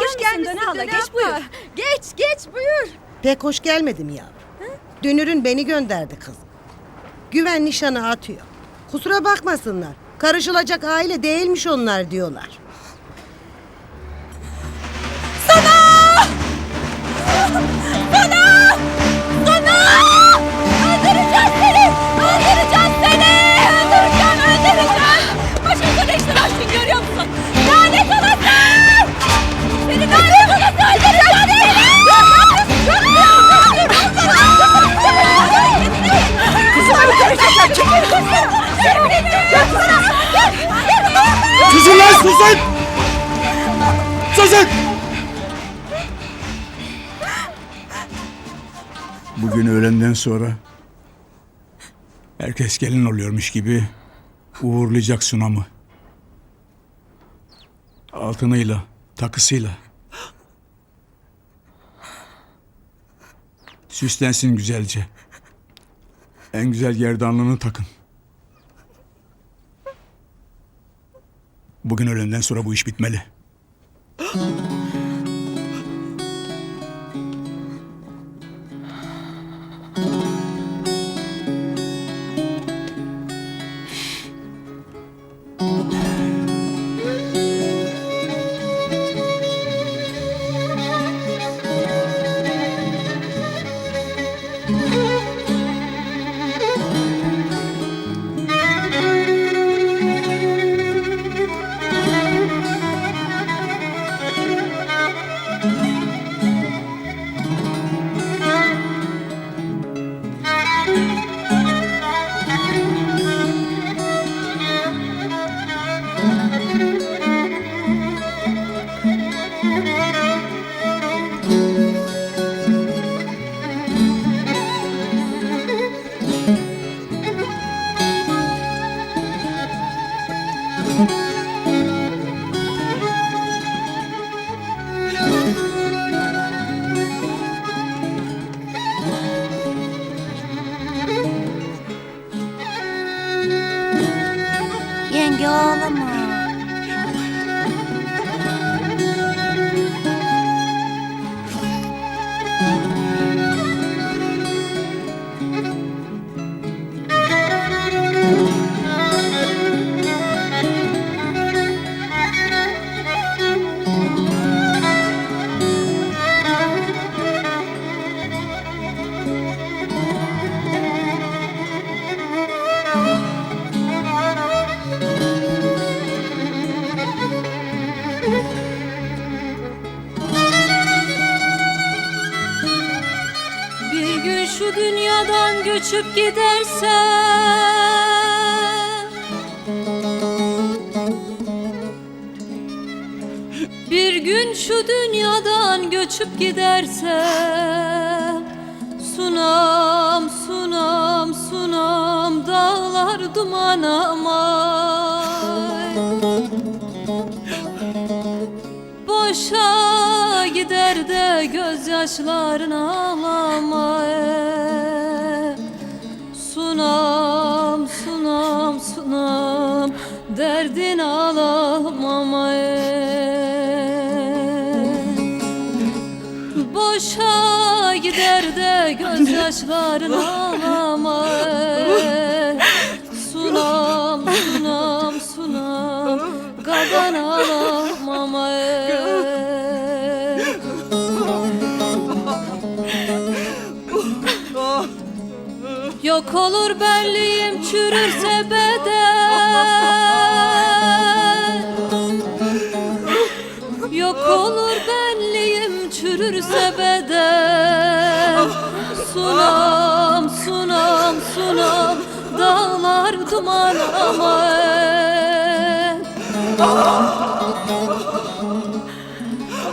hoş geldin Döne hala. Geç buyur. Geç geç buyur. Pek hoş gelmedim ya. Dünürün beni gönderdi kız. Güven nişanı atıyor. Kusura bakmasınlar. Karışılacak aile değilmiş onlar diyorlar. Öldüreceğiz öğlenden sonra herkes gelin oluyormuş gibi uğurlayacak sunamı. Altınıyla, takısıyla. Süslensin güzelce. En güzel gerdanlığını takın. Bugün öğlenden sonra bu iş bitmeli. Yenge ağlama. Şu dünyadan göçüp gidersem Bir gün şu dünyadan göçüp gidersem Sunam, sunam, sunam Dağlar duman amay. Boşa gider de gözyaşların ağlama e. Sunam, sunam, sunam Derdin ağlamama. Boşa gider de gözyaşların ağlama e. Sunam, sunam, sunam Gadan ağlamama Yok olur benliğim çürürse beden Yok olur benliğim çürürse beden Sunam, sunam, sunam Dağlar duman ama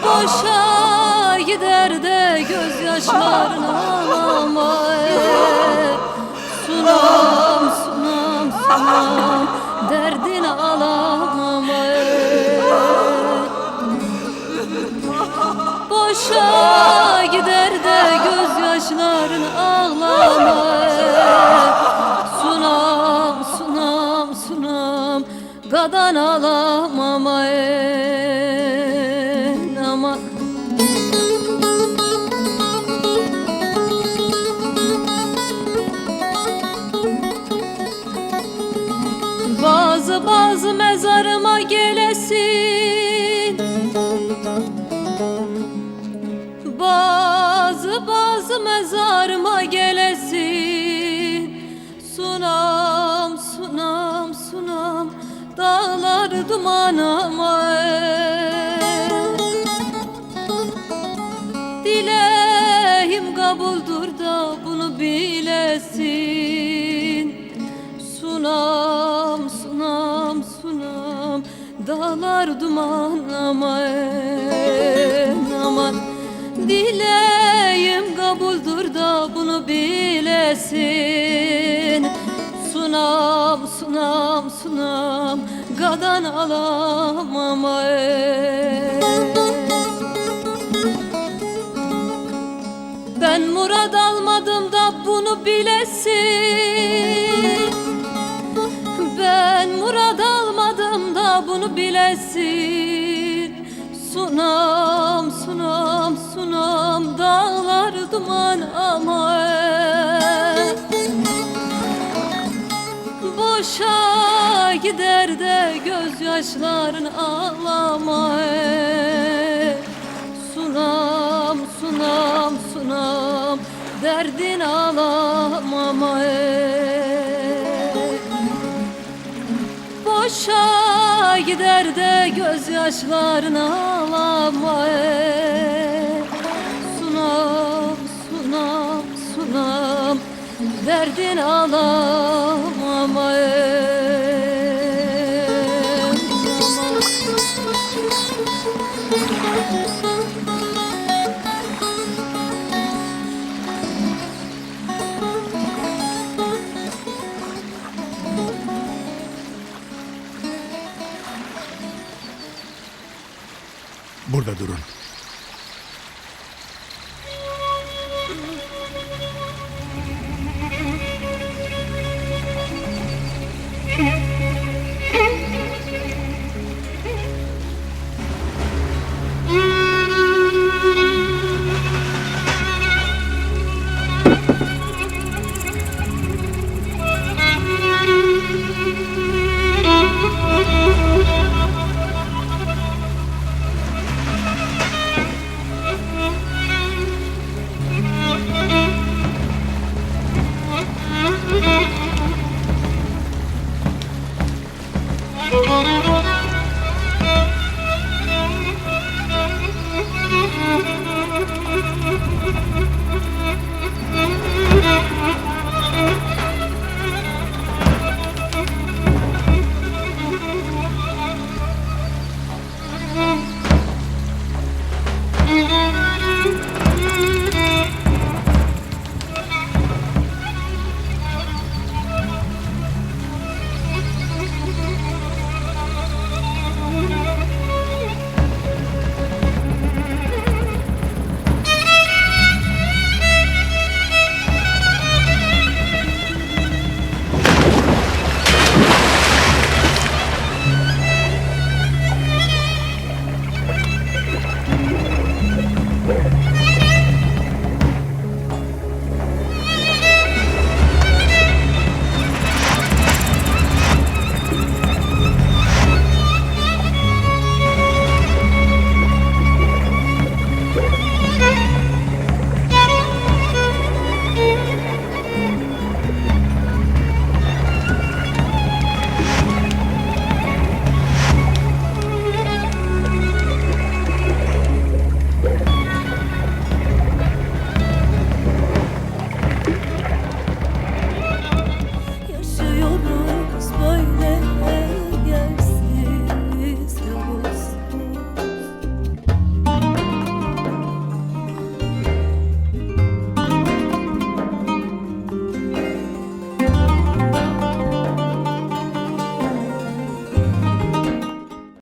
Boşa gider de gözyaşların ağlama Sunam, sunam, sunam Derdin ağlama Boşa gider Bazı mezarıma gelesin. Bazı bazı mezarıma gelesin. Sunam sunam sunam Dağlar duman ama Dileğim kabuldur da bunu bilesin. Sunam Dağlar duman aman aman. Dileğim kabuldur da bunu bilesin. Sunam sunam sunam Gadan alamam ay. Ben murad almadım da bunu bilesin bunu bilesin. Sunam sunam sunam dağlar duman ama Boşa gider de gözyaşların ağlama Sunam sunam sunam derdin ağlamama Boşa gider de gözyaşların ağlama Sunam sunam sunam derdin ağlamama Burada durun.